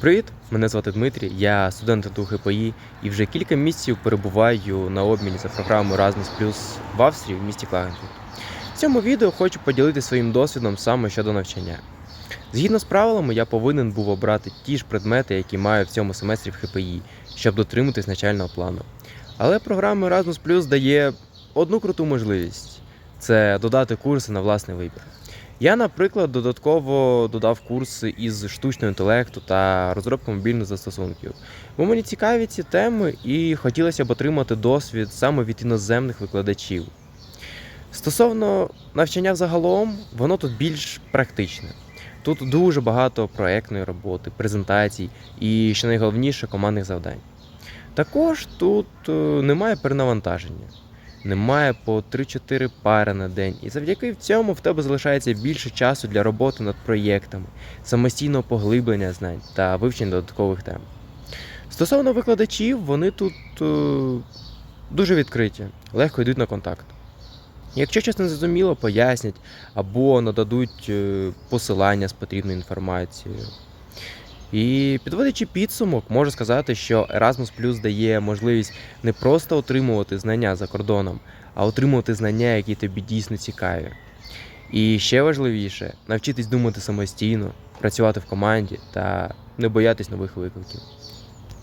Привіт! Мене звати Дмитрій, я студент ТУ ХПІ і вже кілька місяців перебуваю на обміні за програмою Erasmus Plus в Австрії в місті Клагенфурт. В цьому відео хочу поділитися своїм досвідом саме щодо навчання. Згідно з правилами, я повинен був обрати ті ж предмети, які маю в цьому семестрі в ХПІ, щоб дотриматись начального плану. Але програма Erasmus Plus дає одну круту можливість це додати курси на власний вибір. Я, наприклад, додатково додав курси із штучного інтелекту та розробки мобільних застосунків. Бо мені цікаві ці теми і хотілося б отримати досвід саме від іноземних викладачів. Стосовно навчання взагалом, воно тут більш практичне. Тут дуже багато проектної роботи, презентацій і, що найголовніше, командних завдань. Також тут е, немає перенавантаження немає по 3-4 пари на день, і завдяки цьому в тебе залишається більше часу для роботи над проєктами, самостійного поглиблення знань та вивчення додаткових тем. Стосовно викладачів, вони тут е, дуже відкриті, легко йдуть на контакт. Якщо щось не зрозуміло, пояснять або нададуть е, посилання з потрібною інформацією. І підводячи підсумок, можу сказати, що Erasmus Plus дає можливість не просто отримувати знання за кордоном, а отримувати знання, які тобі дійсно цікаві. І ще важливіше навчитись думати самостійно, працювати в команді та не боятись нових викликів.